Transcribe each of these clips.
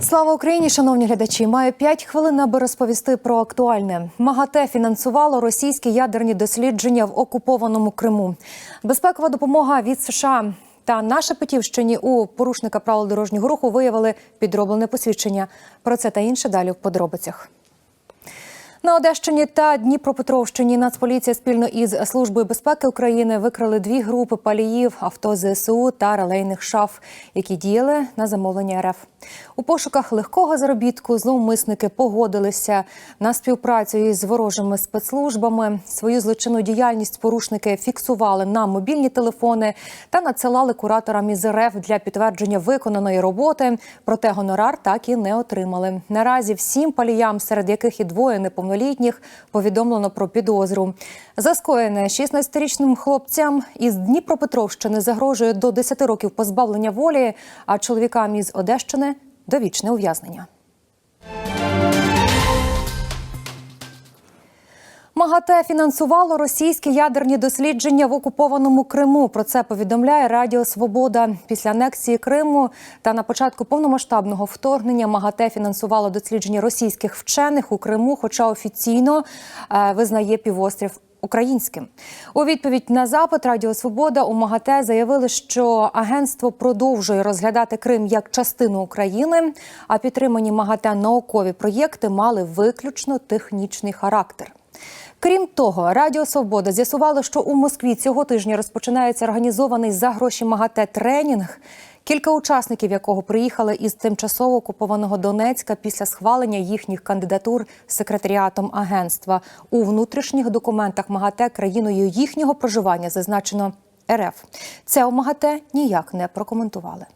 Слава Україні, шановні глядачі. Маю 5 хвилин, аби розповісти про актуальне. МАГАТЕ фінансувало російські ядерні дослідження в окупованому Криму. Безпекова допомога від США та на Шепетівщині у порушника правил дорожнього руху виявили підроблене посвідчення. Про це та інше далі в подробицях. На Одещині та Дніпропетровщині Нацполіція спільно із Службою безпеки України викрили дві групи паліїв авто ЗСУ та релейних шаф, які діяли на замовлення РФ. У пошуках легкого заробітку зловмисники погодилися на співпрацю із ворожими спецслужбами. Свою злочинну діяльність порушники фіксували на мобільні телефони та надсилали кураторам із РФ для підтвердження виконаної роботи. Проте гонорар так і не отримали. Наразі всім паліям, серед яких і двоє неповнолітніх, повідомлено про підозру. За скоєне 16-річним хлопцям із Дніпропетровщини загрожує до 10 років позбавлення волі, а чоловікам із Одещини довічне ув'язнення. МАГАТЕ фінансувало російські ядерні дослідження в окупованому Криму. Про це повідомляє Радіо Свобода. Після анексії Криму та на початку повномасштабного вторгнення МАГАТЕ фінансувало дослідження російських вчених у Криму, хоча офіційно е, визнає півострів. Українським у відповідь на запит Радіо Свобода у МАГАТЕ заявили, що агентство продовжує розглядати Крим як частину України, а підтримані МАГАТЕ наукові проєкти мали виключно технічний характер. Крім того, Радіо Свобода з'ясувало, що у Москві цього тижня розпочинається організований за гроші МАГАТЕ тренінг, кілька учасників якого приїхали із тимчасово окупованого Донецька після схвалення їхніх кандидатур секретаріатом агентства. У внутрішніх документах МАГАТЕ країною їхнього проживання зазначено РФ. Це у МАГАТЕ ніяк не прокоментували.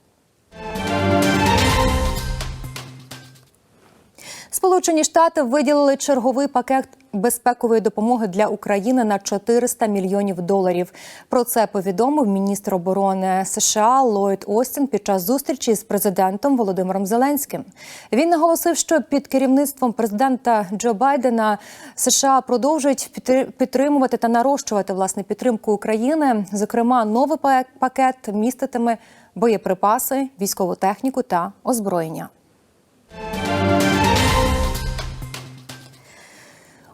Сполучені Штати виділили черговий пакет безпекової допомоги для України на 400 мільйонів доларів. Про це повідомив міністр оборони США Ллойд Остін під час зустрічі з президентом Володимиром Зеленським. Він наголосив, що під керівництвом президента Джо Байдена США продовжують підтримувати та нарощувати власне підтримку України. Зокрема, новий пакет міститиме боєприпаси, військову техніку та озброєння.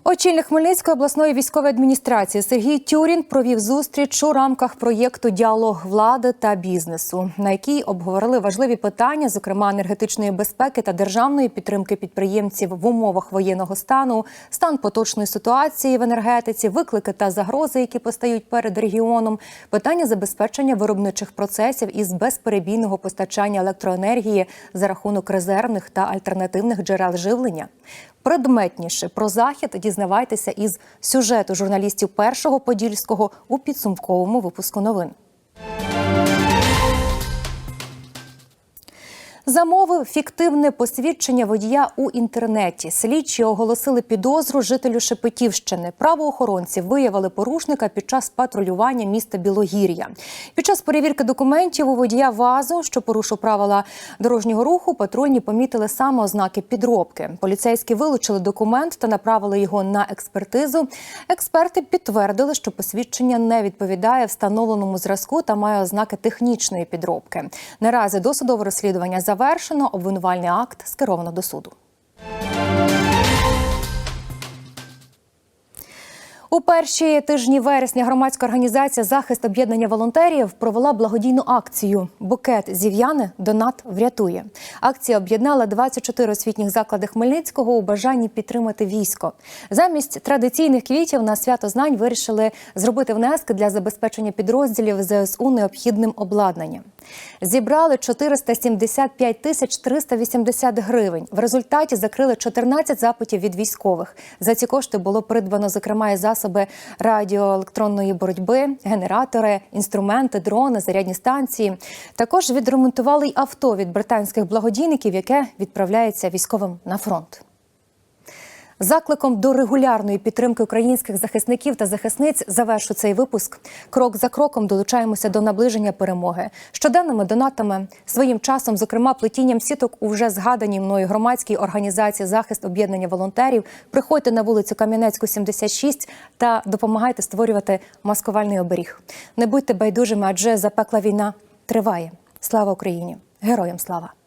Очільник Хмельницької обласної військової адміністрації Сергій Тюрін провів зустріч у рамках проєкту Діалог влади та бізнесу, на якій обговорили важливі питання, зокрема енергетичної безпеки та державної підтримки підприємців в умовах воєнного стану, стан поточної ситуації в енергетиці, виклики та загрози, які постають перед регіоном, питання забезпечення виробничих процесів із безперебійного постачання електроенергії за рахунок резервних та альтернативних джерел живлення. Предметніше про захід дізнавайтеся із сюжету журналістів першого подільського у підсумковому випуску новин. Замовив фіктивне посвідчення водія у інтернеті. Слідчі оголосили підозру жителю Шепетівщини. Правоохоронці виявили порушника під час патрулювання міста Білогір'я. Під час перевірки документів у водія ВАЗу, що порушив правила дорожнього руху, патрульні помітили саме ознаки підробки. Поліцейські вилучили документ та направили його на експертизу. Експерти підтвердили, що посвідчення не відповідає встановленому зразку та має ознаки технічної підробки. Наразі досудове розслідування за завершено, обвинувальний акт скеровано до суду. У перші тижні вересня громадська організація Захист об'єднання волонтерів провела благодійну акцію Букет зів'яни донат врятує. Акція об'єднала 24 освітніх заклади Хмельницького у бажанні підтримати військо. Замість традиційних квітів на свято знань вирішили зробити внески для забезпечення підрозділів ЗСУ необхідним обладнанням. Зібрали 475 тисяч 380 гривень. В результаті закрили 14 запитів від військових. За ці кошти було придбано зокрема і засоби радіоелектронної боротьби, генератори, інструменти, дрони, зарядні станції. Також відремонтували й авто від британських благодійників, яке відправляється військовим на фронт. Закликом до регулярної підтримки українських захисників та захисниць завершу цей випуск. Крок за кроком долучаємося до наближення перемоги. Щоденними донатами, своїм часом, зокрема, плетінням сіток у вже згаданій мною громадській організації захист об'єднання волонтерів. Приходьте на вулицю Кам'янецьку, 76 та допомагайте створювати маскувальний оберіг. Не будьте байдужими, адже запекла війна триває. Слава Україні! Героям слава!